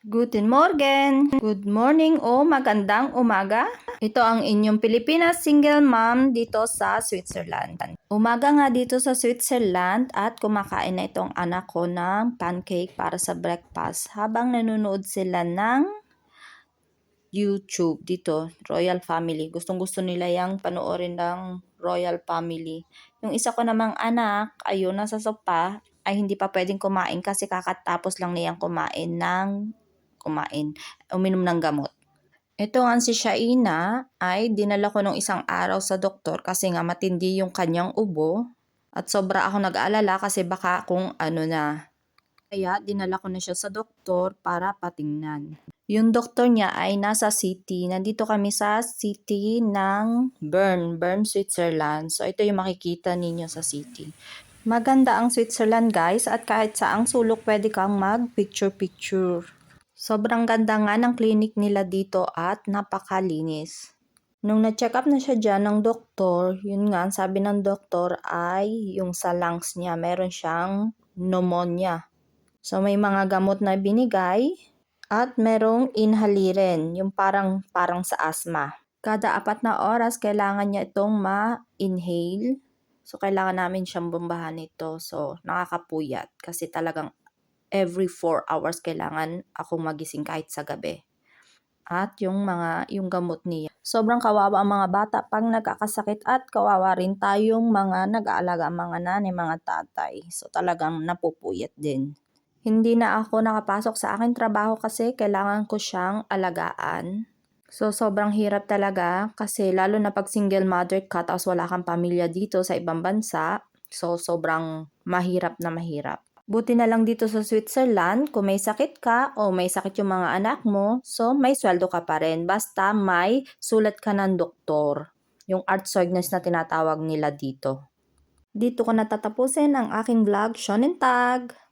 Guten Morgen! Good morning o magandang umaga. Ito ang inyong Pilipinas single mom dito sa Switzerland. Umaga nga dito sa Switzerland at kumakain na itong anak ko ng pancake para sa breakfast habang nanonood sila ng YouTube dito, Royal Family. Gustong gusto nila yung panoorin ng Royal Family. Yung isa ko namang anak, ayun, nasa sopa, ay hindi pa pwedeng kumain kasi kakatapos lang niyang kumain ng kumain, uminom ng gamot. Ito nga si Shaina ay dinala ko nung isang araw sa doktor kasi nga matindi yung kanyang ubo at sobra ako nag-aalala kasi baka kung ano na. Kaya dinala ko na siya sa doktor para patingnan. Yung doktor niya ay nasa city. Nandito kami sa city ng Bern, Bern, Switzerland. So ito yung makikita ninyo sa city. Maganda ang Switzerland guys at kahit saang sulok pwede kang mag picture picture. Sobrang ganda nga ng clinic nila dito at napakalinis. Nung na-check up na siya dyan ng doktor, yun nga, ang sabi ng doktor ay yung sa lungs niya, meron siyang pneumonia. So may mga gamot na binigay at merong inhaliren, yung parang parang sa asthma. Kada apat na oras, kailangan niya itong ma-inhale. So, kailangan namin siyang bombahan nito. So, nakakapuyat kasi talagang every 4 hours kailangan akong magising kahit sa gabi. At yung mga yung gamot niya. Sobrang kawawa ang mga bata pag nagkakasakit at kawawa rin tayong mga nag-aalaga mga nanay, mga tatay. So talagang napupuyat din. Hindi na ako nakapasok sa aking trabaho kasi kailangan ko siyang alagaan. So sobrang hirap talaga kasi lalo na pag single mother ka tapos wala kang pamilya dito sa ibang bansa. So sobrang mahirap na mahirap. Buti na lang dito sa Switzerland, kung may sakit ka o may sakit yung mga anak mo, so may sweldo ka pa rin. Basta may sulat ka ng doktor. Yung Artzeugnis na tinatawag nila dito. Dito ko natatapusin ang aking vlog, Shonen Tag!